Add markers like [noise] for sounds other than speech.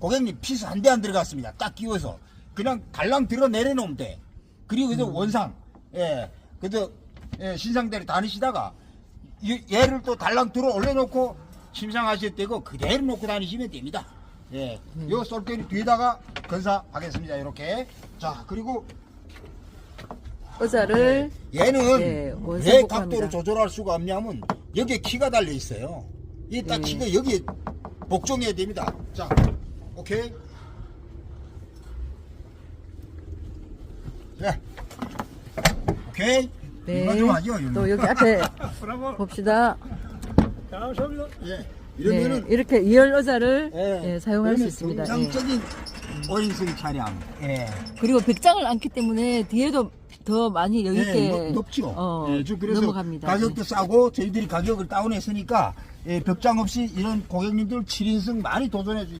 고객님 피스 한 대 안 들어갔습니다. 딱 끼워서 그냥 달랑 들어 내려놓으면 돼. 그리고 그래서 원상 예 그저 예, 신상대로 다니시다가 이- 얘를 또 달랑 들어 올려놓고 침상하실 때고 그대로 놓고 다니시면 됩니다. 예, 요 솔개리 뒤에다가 건사하겠습니다. 이렇게 자 그리고 의자를 얘는 네, 원상 왜 복합니다. 각도를 조절할 수가 없냐면 여기에 키가 달려 있어요. 이딱 네. 키가 여기에 복종해야 됩니다. 자, 오케이. 자, 오케이. 네. 이만 좀 하죠. 이만. 또 여기 앞에 [laughs] 브라보. 봅시다. 감사합니다. 예. 네, 이러면은 이렇게 2열 의자를 예, 예, 사용할 수 있습니다. 예. 정상적인 5인승 차량. 예. 그리고 백장을 안기 때문에 뒤에도 더 많이 여유 있게 예, 높- 높죠. 어, 예, 저 그래서 넘어갑니다. 가격도 싸고 저희들이 가격을 다운했으니까 예, 벽장 없이 이런 고객님들 7인승 많이 도전해 주.